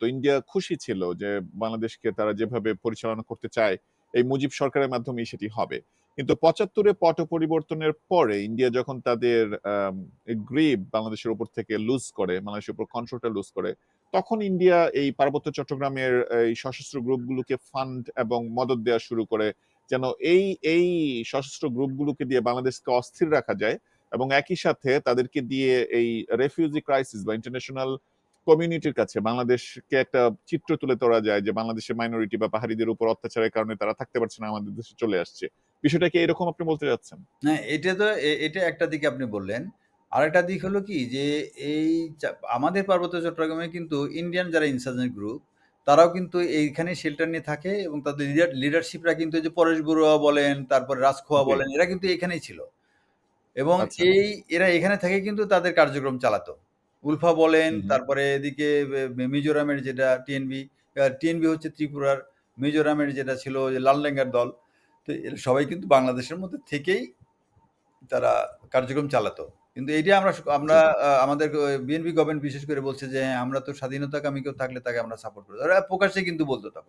তো ইন্ডিয়া খুশি ছিল যে বাংলাদেশকে তারা যেভাবে পরিচালনা করতে চায়, এই মুজিব সরকারের মাধ্যমেই সেটি হবে। কিন্তু পঁচাত্তরে পট পরিবর্তনের পরে ইন্ডিয়া যখন তাদের গ্রিপ বাংলাদেশের উপর থেকে লুজ করে, বাংলাদেশের উপর কন্ট্রোলটা লুজ করে, তখন ইন্ডিয়া এই পার্বত্য চট্টগ্রামের, এই সশস্ত্র গ্রুপগুলোকে ফান্ড এবং মদত দেওয়া শুরু করে, যেন এই এই সশস্ত্র গ্রুপগুলোকে দিয়ে বাংলাদেশকে অস্থির রাখা যায় এবং একই সাথে তাদেরকে দিয়ে এই রেফিউজি ক্রাইসিস বা ইন্টারন্যাশনাল কমিউনিটির কাছে বাংলাদেশকে একটা চিত্র তুলে ধরা যায় যে বাংলাদেশের মাইনরিটি বা পাহাড়িদের উপর অত্যাচারের কারণে তারা থাকতে পারছে না আমাদের দেশে চলে আসছে। বিষয়টা কি এরকম আপনি বলতে যাচ্ছেন হ্যাঁ এটা তো এটা একটা দিকে আপনি বললেন। আরেকটা দিক হলো কি যে এই আমাদের পার্বত্য চট্টগ্রামে কিন্তু ইন্ডিয়ান যারা ইনসার্জেন্ট গ্রুপ তারাও কিন্তু এইখানে শেল্টার নিয়ে থাকে এবং তাদের লিডার লিডারশিপরা কিন্তু যে পরেশ বড়ুয়া বলেন তারপরে রাজখোয়া বলেন এরা কিন্তু এখানেই ছিল। এবং আচ্ছা। এই এরা এখানে থেকে কিন্তু তাদের কার্যক্রম চালাতো। উলফা বলেন হুম হুম। তারপরে এদিকে মিজোরামের যেটা টিএনবি টিএনবি হচ্ছে ত্রিপুরার মিজোরামের যেটা ছিল যে লালডেঙ্গার দল। তো এরা সবাই কিন্তু বাংলাদেশের মধ্যে থেকেই তারা কার্যক্রম চালাতো। কিন্তু এটি আমরা আমরা আহ, আমাদের বিএনপি গভর্নমেন্ট বিশেষ করে বলছে যে হ্যাঁ, আমরা তো স্বাধীনতাকামী কেউ থাকলে তাকে আমরা সাপোর্ট করি ওরা প্রকাশ্যে কিন্তু বলতো তখন।